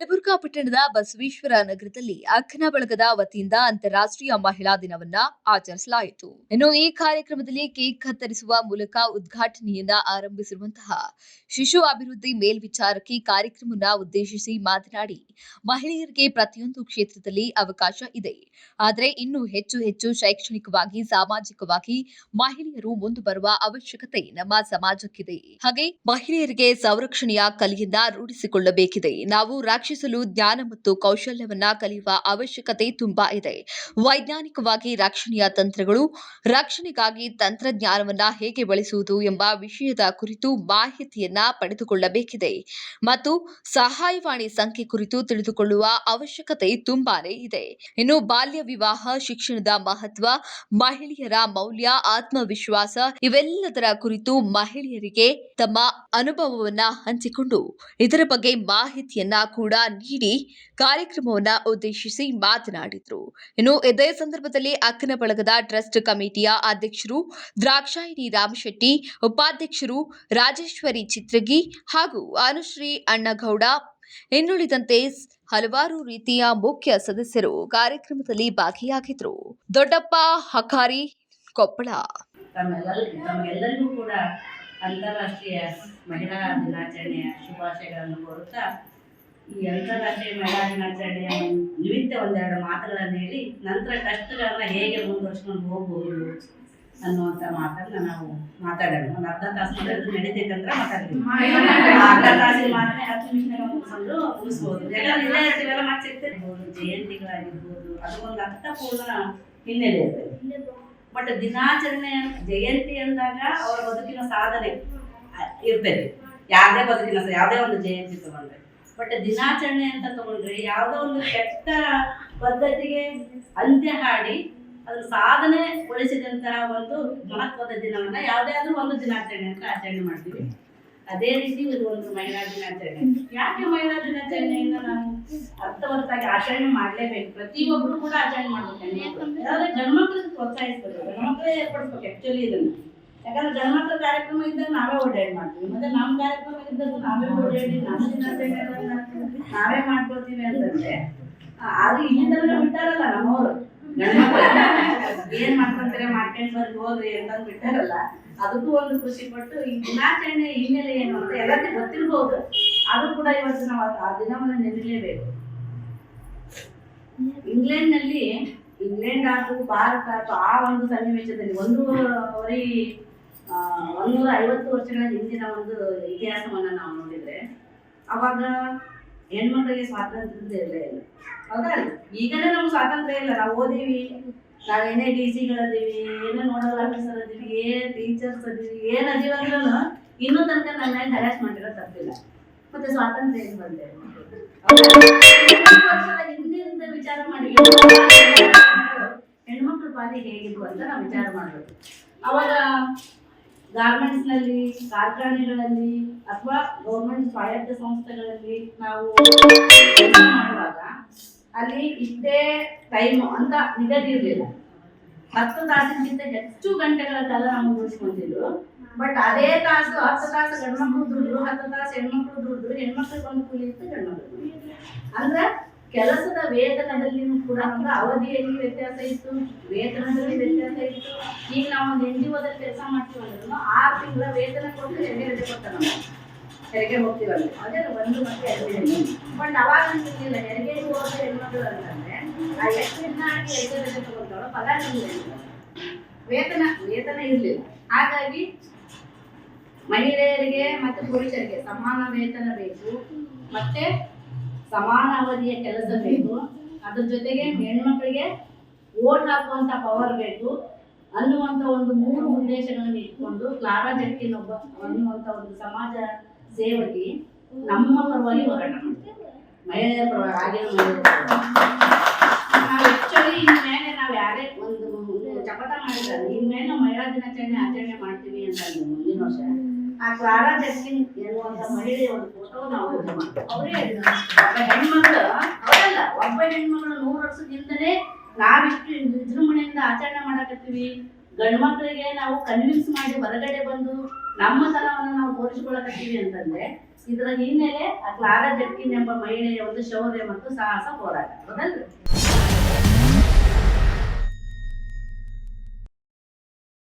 ಯಲಬುರ್ಗಾ ಪಟ್ಟಣದ ಬಸವೇಶ್ವರ ನಗರದಲ್ಲಿ ಅಖನ ಬಳಗದ ವತಿಯಿಂದ ಅಂತಾರಾಷ್ಟ್ರೀಯ ಮಹಿಳಾ ದಿನವನ್ನ ಆಚರಿಸಲಾಯಿತು. ಇನ್ನು ಈ ಕಾರ್ಯಕ್ರಮದಲ್ಲಿ ಕೇಕ್ ಕತ್ತರಿಸುವ ಮೂಲಕ ಉದ್ಘಾಟನೆಯನ್ನ ಆರಂಭಿಸಿರುವಂತಹ ಶಿಶು ಅಭಿವೃದ್ಧಿ ಮೇಲ್ವಿಚಾರಕಿ ಕಾರ್ಯಕ್ರಮವನ್ನ ಉದ್ದೇಶಿಸಿ ಮಾತನಾಡಿ, ಮಹಿಳೆಯರಿಗೆ ಪ್ರತಿಯೊಂದು ಕ್ಷೇತ್ರದಲ್ಲಿ ಅವಕಾಶ ಇದೆ. ಆದರೆ ಇನ್ನೂ ಹೆಚ್ಚು ಹೆಚ್ಚು ಶೈಕ್ಷಣಿಕವಾಗಿ, ಸಾಮಾಜಿಕವಾಗಿ ಮಹಿಳೆಯರು ಮುಂದೆ ಬರುವ ಅವಶ್ಯಕತೆ ನಮ್ಮ ಸಮಾಜಕ್ಕಿದೆ. ಹಾಗೆ ಮಹಿಳೆಯರಿಗೆ ಸಂರಕ್ಷಣೆಯ ಕಲೆಯನ್ನ ರೂಢಿಸಿಕೊಳ್ಳಬೇಕಿದೆ. ನಾವು ರಕ್ಷಿಸಲು ಜ್ಞಾನ ಮತ್ತು ಕೌಶಲ್ಯವನ್ನ ಕಲಿಯುವ ಅವಶ್ಯಕತೆ ತುಂಬಾ ಇದೆ. ವೈಜ್ಞಾನಿಕವಾಗಿ ರಕ್ಷಣೆಯ ತಂತ್ರಗಳು, ರಕ್ಷಣೆಗಾಗಿ ತಂತ್ರಜ್ಞಾನವನ್ನ ಹೇಗೆ ಬಳಸುವುದು ಎಂಬ ವಿಷಯದ ಕುರಿತು ಮಾಹಿತಿಯನ್ನ ಪಡೆದುಕೊಳ್ಳಬೇಕಿದೆ. ಮತ್ತು ಸಹಾಯವಾಣಿ ಸಂಖ್ಯೆ ಕುರಿತು ತಿಳಿದುಕೊಳ್ಳುವ ಅವಶ್ಯಕತೆ ತುಂಬಾನೇ ಇದೆ. ಇನ್ನು ಬಾಲ್ಯ ವಿವಾಹ, ಶಿಕ್ಷಣದ ಮಹತ್ವ, ಮಹಿಳೆಯರ ಮೌಲ್ಯ, ಆತ್ಮವಿಶ್ವಾಸ ಇವೆಲ್ಲದರ ಕುರಿತು ಮಹಿಳೆಯರಿಗೆ ತಮ್ಮ ಅನುಭವವನ್ನ ಹಂಚಿಕೊಂಡು ಇದರ ಬಗ್ಗೆ ಮಾಹಿತಿಯನ್ನ ಕೂಡ ನೀಡಿ ಕಾರ್ಯಕ್ರಮವನ್ನು ಉದ್ದೇಶಿಸಿ ಮಾತನಾಡಿದರು. ಇನ್ನು ಇದೇ ಸಂದರ್ಭದಲ್ಲಿ ಅಕ್ಕನ ಬಳಗದ ಟ್ರಸ್ಟ್ ಕಮಿಟಿಯ ಅಧ್ಯಕ್ಷರು ದ್ರಾಕ್ಷಾಯಿಣಿ ರಾಮಶೆಟ್ಟಿ, ಉಪಾಧ್ಯಕ್ಷರು ರಾಜೇಶ್ವರಿ ಚಿತ್ರಗಿ ಹಾಗೂ ಅನುಶ್ರೀ ಅಣ್ಣಗೌಡ ಇನ್ನುಳಿದಂತೆ ಹಲವಾರು ರೀತಿಯ ಮುಖ್ಯ ಸದಸ್ಯರು ಕಾರ್ಯಕ್ರಮದಲ್ಲಿ ಭಾಗಿಯಾಗಿದ್ರು. ದೊಡ್ಡಪ್ಪ ಹಕಾರಿ ಕೊಪ್ಪಳ. ಅಂತಾರಾಷ್ಟ್ರೀಯ ಮಹಿಳಾ ದಿನಾಚರಣೆಯ ಶುಭಾಶಯಗಳನ್ನು ಕೋರುತ್ತಾ ಈ ಅಂತಾರಾಷ್ಟ್ರೀಯ ಮಹಿಳಾ ದಿನಾಚರಣೆಯ ನಿಮಿತ್ತ ಒಂದೆರಡು ಮಾತುಗಳನ್ನು ಹೇಳಿ ನಂತರ ಕಷ್ಟಗಳನ್ನ ಹೇಗೆ ಮುಂದುವರ್ಸ್ಕೊಂಡು ಹೋಗ್ಬೋದು ಅನ್ನುವಂಥ ಮಾತನ್ನ ನಾವು ಮಾತಾಡೋಣ. ಒಂದು ಅರ್ಧ ತಾಸು ನಡೆದು ನಡೀತೈತಂದ್ರೆ ಮಾತಾಡ್ತೀವಿ. ಅರ್ಧ ತಾಸಿನ ಮಾತನ್ನೇ ಹತ್ತು ನಿಮಿಷನಾಗ ಮುಗಿಸ್ಕೊಂಡು ಮುಗಿಸ್ಬೋದು. ಎಲ್ಲ ಇಲ್ಲೇ ಇರ್ತೀವಲ್ಲ ಮತ್ತೆ ಸಿಗ್ತಿರ್ಬೋದು ಜಯಂತಿಗಳಾಗಿರ್ಬೋದು. ಅದಕ್ಕೊಂದು ಅರ್ಥಪೂರ್ಣ ಹಿನ್ನೆಲೆ ಇರ್ತದೆ. ಬಟ್ ದಿನಾಚರಣೆ ಜಯಂತಿ ಅಂದಾಗ ಅವರ ಬದುಕಿನ ಸಾಧನೆ ಇರ್ತೈತಿ ಇರ್ತದೆ. ಯಾವುದೇ ಬದುಕಿನ ಯಾವುದೇ ಒಂದು ಜಯಂತಿ ತಗೊಂಡ್ರೆ. ಬಟ್ ದಿನಾಚರಣೆ ಅಂತ ತಗೊಂಡ್ರೆ ಯಾವುದೋ ಒಂದು ಕೆಟ್ಟ ಪದ್ಧತಿಗೆ ಅಂತ್ಯ ಹಾಡಿ ಅದರ ಸಾಧನೆ ಗೊಳಿಸಿದಂತಹ ಒಂದು ಮಹತ್ವದ ದಿನವನ್ನ ಯಾವುದೇ ಆದ್ರೂ ಒಂದು ದಿನಾಚರಣೆ ಅಂತ ಆಚರಣೆ ಮಾಡ್ತೀವಿ. ಅದೇ ರೀತಿ ಇದು ಒಂದು ಮಹಿಳಾ ದಿನಾಚರಣೆ. ಯಾಕೆ ಮಹಿಳಾ ದಿನಾಚರಣೆಯಿಂದ ನಾವು ಅರ್ಥವತ್ತಾಗಿ ಆಚರಣೆ ಮಾಡಲೇಬೇಕು? ಪ್ರತಿಯೊಬ್ಬರು ಕೂಡ ಆಚರಣೆ ಮಾಡ್ಬೇಕು. ಯಾವ್ದಾದ್ರೆ ಗಂಡ್ಮಕ್ಳಿಗೆ ಪ್ರೋತ್ಸಾಹಿಸ್ಬೇಕು. ಗಂಡ್ಮಕ್ಳೇ ಏರ್ಪಡಿಸ್ಬೇಕು ಆಕ್ಚುಲಿ ಇದನ್ನ. ಯಾಕಂದ್ರೆ ಗಂಡ್ಮಕ್ಳ ಕಾರ್ಯಕ್ರಮ ಇದ್ದಾಗ ನಾವೇ ಓಡಾಡಿ ಮಾಡ್ತೀವಿ. ಮತ್ತೆ ನಮ್ಮ ಕಾರ್ಯಕ್ರಮ ಇದ್ದಾಗ ನಾವೇ ಓಡಾಡಿ ನಾವೇ ಮಾಡ್ಕೊತೀವಿ ಅಂತಂದ್ರೆ ಆದ್ರೆ ಇಲ್ಲಿ ತನಕ ಬಿಟ್ಟಾರಲ್ಲ ನಮ್ಮವರು. ಏನ್ ಮಾಡ್ಕೊಂತಾರೆ ಮಾಡ್ಕೊಂಡ್ ಬರ್ ಹೋಗ್ರಿ ಅಂತ ಬಿಟ್ಟಾರಲ್ಲ ಅದಕ್ಕೂ ಒಂದು ಖುಷಿ ಪಟ್ಟು ಈ ದಿನಾಚರಣೆ ಹಿನ್ನೆಲೆ ಏನು ಅಂತ ಎಲ್ಲರಿಗೂ ಗೊತ್ತಿರ್ಬೋದು. ಆದ್ರೂ ಕೂಡ ಇವತ್ತು ನಾವು ಆ- ದಿನವನ್ನ ನೆನಲೇಬೇಕು ಇಂಗ್ಲೆಂಡ್ನಲ್ಲಿ ಇಂಗ್ಲೆಂಡ್ ಆಯ್ತು ಭಾರತ ಆಯ್ತು ಆ ಒಂದು ಸನ್ನಿವೇಶದಲ್ಲಿ ಒಂದು ಆ, ಒಂದೂರ ಐವತ್ತು ವರ್ಷಗಳ ಹಿಂದಿನ ಒಂದು ಇತಿಹಾಸವನ್ನು ನಾವು ನೋಡಿದ್ರೆ, ಅವಾಗ ಹೆಣ್ಮಕ್ಳಿಗೆ ಸ್ವಾತಂತ್ರ್ಯ ಇರಲೇ ಇಲ್ಲ. ಹೌದಾ? ಈಗಲೇ ನಮ್ಗೆ ಸ್ವಾತಂತ್ರ್ಯ ಇಲ್ಲ. ನಾವು ಓದೀವಿ, ನಾವು ಏನೇ ಡಿ ಸಿಗಳದೀವಿ ಏನೇ ನೋಡಲ್ ಆಫೀಸರ್ ಅದೀವಿ, ಏನ್ ಟೀಚರ್ಸ್ ಅದೀವಿ, ಏನು ಅದೀವಿ ಅಂದ್ರೂ ಇನ್ನೂ ತನಕ ನನ್ನ ಮೇಲೆ ಹರಾಸ್ ಮಾಡಿರೋ ತಪ್ಪಿಲ್ಲ. ಮತ್ತೆ ಸ್ವಾತಂತ್ರ್ಯ ಏನು ಬಂದೆ ಹಿಂದಿನಿಂದ ವಿಚಾರ ಮಾಡಿ ಹೆಣ್ಮಕ್ಳ ಪಾಲಿ ಹೇಗಿದ್ವು ಅಂತ ನಾವು ವಿಚಾರ ಮಾಡಬೇಕು. ಅವಾಗ ಗಾರ್ಮೆಂಟ್ಸ್ನಲ್ಲಿ ಕಾರ್ಖಾನೆಗಳಲ್ಲಿ ಅಥವಾ ಗೌರ್ಮೆಂಟ್ ಸ್ವಾಯತ್ತ ಸಂಸ್ಥೆಗಳಲ್ಲಿ ನಾವು ಮಾಡುವಾಗ ಅಲ್ಲಿ ಇಷ್ಟೇ ಟೈಮ್ ಅಂತ ನಿಗದಿ ಇರಲಿಲ್ಲ ಹತ್ತು ತಾಸಿಗಿಂತ ಹೆಚ್ಚು ಗಂಟೆಗಳ ಕಾಲ ನಾವು ಉಳಿಸ್ಕೊಂಡಿದ್ರು ಬಟ್ ಅದೇ ತಾಸು, ಹತ್ತು ತಾಸು ಗಂಡ್ಮಕ್ಳು ದುಡಿದ್ರು, ಹತ್ತು ತಾಸು ಹೆಣ್ಮಕ್ಳು ದುಡಿದ್ರು, ಹೆಣ್ಮಕ್ಳಿಗೆ ಒಂದು ಕೂಲಿ ಇತ್ತು ಗಂಡ್ಮಕ್ಳು ಅಂದ್ರೆ ಕೆಲಸದ ವೇತನದಲ್ಲಿ ಕೂಡ ಅವಧಿಯಲ್ಲಿ ವ್ಯತ್ಯಾಸ ಇತ್ತು. ವೇತನದಲ್ಲಿ ಈಗ ನಾವು ಒಂದು ಎನ್ ಜಿ ಓದಲ್ಲಿ ಕೆಲಸ ಮಾಡ್ತೀವಿ ಅಂದ್ರೂ ಆರು ತಿಂಗಳ ವೇತನ ಕೊಟ್ಟು ಎರಡು ರಜೆ ಕೊಡ್ತಾರೆ ಹೆರಿಗೆ ಹೋಗ್ತೀವಲ್ಲ ಅದೇ ಒಂದು ಮತ್ತೆ ಎರಡು ದಿನ. ಬಟ್ ಅವಾಗ ಅಂತಿರ್ಲಿಲ್ಲ ಹೆರಿಗೆ ಹೋದ್ರೆ ಹೆಣ್ಮಕ್ಳು ಅಂತಂದ್ರೆ ಆ ಎಷ್ಟು ದಿನ ಆಗಿ ಹೆರಿಗೆ ರಜೆ ತಗೊಳ್ತಾಳೋ ಪಗಾರ ನಮ್ಗೆ ವೇತನ ವೇತನ ಇರಲಿಲ್ಲ. ಹಾಗಾಗಿ ಮಹಿಳೆಯರಿಗೆ ಮತ್ತು ಪುರುಷರಿಗೆ ಸಮಾನ ವೇತನ ಬೇಕು ಮತ್ತೆ ಸಮಾನ ಅವಧಿಯ ಕೆಲಸ ಬೇಕು. ಅದ್ರ ಜೊತೆಗೆ ಹೆಣ್ಮಕ್ಳಿಗೆ ಓಟ್ ಹಾಕುವಂತ ಪವರ್ ಬೇಕು. ಅನ್ನುವಂತ ಒಂದು ಮೂರು ಉದ್ದೇಶಗಳನ್ನು ಇಟ್ಕೊಂಡು ಕ್ಲಾರಾ ಜಟ್ಕಿನ್ ಒಬ್ಬ ಅನ್ನುವಂತ ಒಂದು ಸಮಾಜ ಸೇವಕಿ ನಮ್ಮ ಪರವಾಗಿ ಹೋರಾಟ ಮಾಡ್ತೀವಿ ಮಹಿಳೆಯರ ಪರವಾಗಿ ಆಗಿನ ನಾವು ಆಕ್ಚುಲಿ ಇನ್ಮೇಲೆ ನಾವು ಯಾರೇ ಒಂದು ಚಪಟ ಮಾಡಿದ್ರೆ ಇನ್ಮೇಲೆ ನಾವು ಮಹಿಳಾ ದಿನಾಚರಣೆ ಆಚರಣೆ ಮಾಡ್ತೀವಿ ಅಂತ ಮುಂದಿನ ವರ್ಷ ಆ ಕ್ಲಾರಾ ಜಸ್ಟಿನ್ ಎನ್ನುವಂತ ಮಹಿಳೆಯ ಒಂದು ಫೋಟೋ ನಾವು ಅವರೇ ಒಬ್ಬ ಹೆಣ್ಮಕ್ಳು ಅವರಲ್ಲ, ಒಬ್ಬ ಹೆಣ್ಮಕ್ಳು ನೂರು ವರ್ಷದ ಹಿಂದನೇ ನಾವಿಷ್ಟು ವಿಜೃಂಭಣೆಯಿಂದ ಆಚರಣೆ ಮಾಡಕತ್ತೀವಿ. ಗಂಡು ಮಕ್ಕಳಿಗೆ ನಾವು ಕನ್ವಿನ್ಸ್ ಮಾಡಿ ಹೊರಗಡೆ ಬಂದು ನಮ್ಮ ತನವನ್ನು ನಾವು ತೋರಿಸಿಕೊಳ್ಳಕತ್ತೀವಿ ಅಂತಂದ್ರೆ ಇದರ ಹಿನ್ನೆಲೆ ಆ ಕ್ಲಾರಾ ಜಟ್ಕಿನ್ ಎಂಬ ಮಹಿಳೆಯ ಒಂದು ಶೌರ್ಯ ಮತ್ತು ಸಾಹಸ ಹೋರಾಟ. ಹೌದಲ್ರಿ